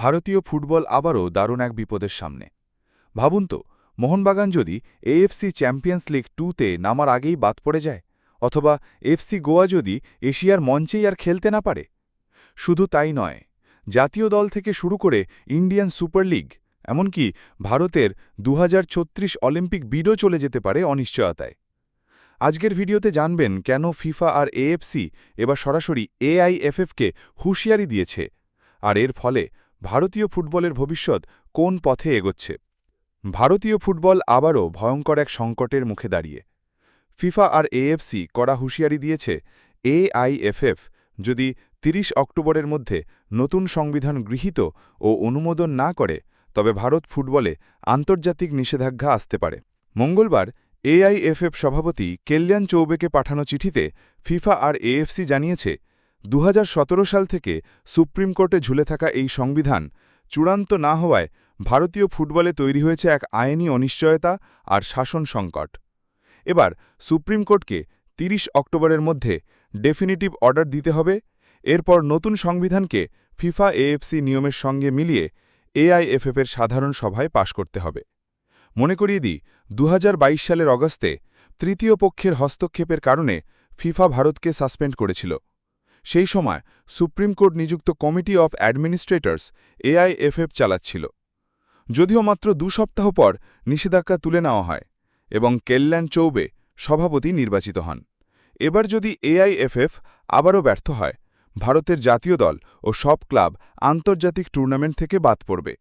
ভারতীয় ফুটবল আবারও দারুণ এক বিপদের সামনে। ভাবুন তো, মোহনবাগান যদি এএফসি চ্যাম্পিয়ন্স লিগ টুতে নামার আগেই বাদ পড়ে যায়, অথবা এফসি গোয়া যদি এশিয়ার মঞ্চেই আর খেলতে না পারে। শুধু তাই নয়, জাতীয় দল থেকে শুরু করে ইন্ডিয়ান সুপার লিগ, এমনকি ভারতের দু হাজার ছত্রিশ অলিম্পিক বিডও চলে যেতে পারে অনিশ্চয়তায়। আজকের ভিডিওতে জানবেন কেন ফিফা আর এএফসি এবার সরাসরি এআইএফএফকে হুঁশিয়ারি দিয়েছে, আর এর ফলে ভারতীয় ফুটবলের ভবিষ্যৎ কোন পথে এগোচ্ছে? ভারতীয় ফুটবল আবারও ভয়ঙ্কর এক সংকটের মুখে দাঁড়িয়ে। ফিফা আর এএফসি কড়া হুঁশিয়ারি দিয়েছে, এআইএফএফ যদি ৩০ অক্টোবরের মধ্যে নতুন সংবিধান গৃহীত ও অনুমোদন না করে, তবে ভারত ফুটবলে আন্তর্জাতিক নিষেধাজ্ঞা আসতে পারে। মঙ্গলবার এআইএফএফ সভাপতি কেল্যান চৌবেকে পাঠানো চিঠিতে ফিফা আর এএফসি জানিয়েছে দু হাজার সতেরো সাল থেকে সুপ্রিম কোর্টে ঝুলে থাকা এই সংবিধান চূড়ান্ত না হওয়ায় ভারতীয় ফুটবলে তৈরি হয়েছে এক আইনি অনিশ্চয়তা আর শাসন সংকট। এবার সুপ্রিম কোর্টকে ৩০ অক্টোবরের মধ্যে ডেফিনিটিভ অর্ডার দিতে হবে। এরপর নতুন সংবিধানকে ফিফা, এএফসি নিয়মের সঙ্গে মিলিয়ে এআইএফএফের সাধারণ সভায় পাশ করতে হবে। মনে করিয়ে দিই দু হাজার বাইশ সালের অগস্টে তৃতীয় পক্ষের হস্তক্ষেপের কারণে ফিফা ভারতকে সাসপেন্ড করেছিল। সেই সময় সুপ্রিম কোর্ট নিযুক্ত কমিটি অফ অ্যাডমিনিস্ট্রেটর্স এআইএফএফ চালাচ্ছিল। যদিও মাত্র দু সপ্তাহ পর নিষেধাজ্ঞা তুলে নেওয়া হয় এবং কেল্যান চৌবে সভাপতি নির্বাচিত হন। এবার যদি এআইএফএফ আবারও ব্যর্থ হয়, ভারতের জাতীয় দল ও সব ক্লাব আন্তর্জাতিক টুর্নামেন্ট থেকে বাদ পড়বে।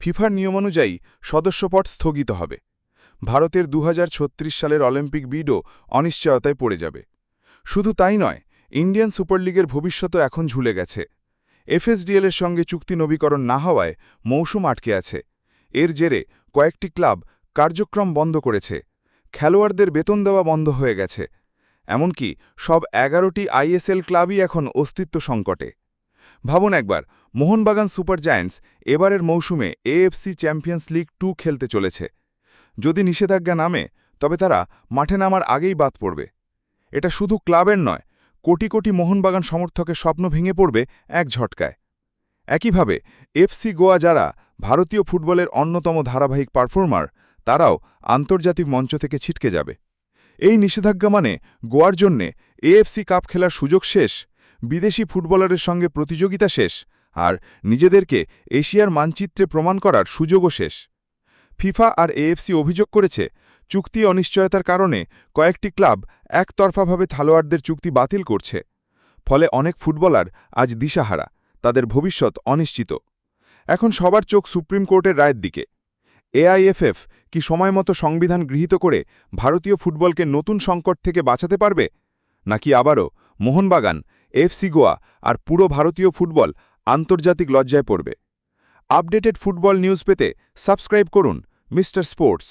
ফিফার নিয়মানুযায়ী সদস্যপদ স্থগিত হবে। ভারতের দু হাজার ছত্রিশ সালের অলিম্পিক বিডও অনিশ্চয়তায় পড়ে যাবে। শুধু তাই নয় ইন্ডিয়ান সুপার লিগের ভবিষ্যতও এখন ঝুলে গেছে। এফএসডিএলের সঙ্গে চুক্তি নবীকরণ না হওয়ায় মৌসুম আটকে আছে। এর জেরে কয়েকটি ক্লাব কার্যক্রম বন্ধ করেছে। খেলোয়াড়দের বেতন দেওয়া বন্ধ হয়ে গেছে। এমনকি সব এগারোটি আইএসএল ক্লাবই এখন অস্তিত্ব সংকটে। ভাবুন একবার, মোহনবাগান সুপার জায়ান্টস এবারের মৌসুমে এএফসি চ্যাম্পিয়ন্স লিগ টু খেলতে চলেছে। যদি নিষেধাজ্ঞা নামে, তবে তারা মাঠে নামার আগেই বাদ পড়বে। এটা শুধু ক্লাবের নয় কোটি কোটি মোহনবাগান সমর্থকের স্বপ্ন ভেঙে পড়বে এক ঝটকায়। একইভাবে এফসি গোয়া যারা ভারতীয় ফুটবলের অন্যতম ধারাবাহিক পারফর্মার, তারাও আন্তর্জাতিক মঞ্চ থেকে ছিটকে যাবে। এই নিষেধাজ্ঞা মানে গোয়ার জন্যে এএফসি কাপ খেলার সুযোগ শেষ, বিদেশি ফুটবলারের সঙ্গে প্রতিযোগিতা শেষ, আর নিজেদেরকে এশিয়ার মানচিত্রে প্রমাণ করার সুযোগও শেষ। ফিফা আর এএফসি অভিযোগ করেছে চুক্তি অনিশ্চয়তার কারণে কয়েকটি ক্লাব একতরফাভাবে খেলোয়াড়দের চুক্তি বাতিল করছে। ফলে অনেক ফুটবলার আজ দিশাহারা, তাদের ভবিষ্যৎ অনিশ্চিত। এখন সবার চোখ সুপ্রিম কোর্টের রায়ের দিকে। এআইএফএফ কি সময়মতো সংবিধান গৃহীত করে ভারতীয় ফুটবলকে নতুন সংকট থেকে বাঁচাতে পারবে? নাকি আবারও মোহনবাগান এফসি গোয়া আর পুরো ভারতীয় ফুটবল আন্তর্জাতিক লজ্জায় পড়বে? আপডেটেড ফুটবল নিউজ পেতে সাবস্ক্রাইব করুন মিস্টার স্পোর্টস।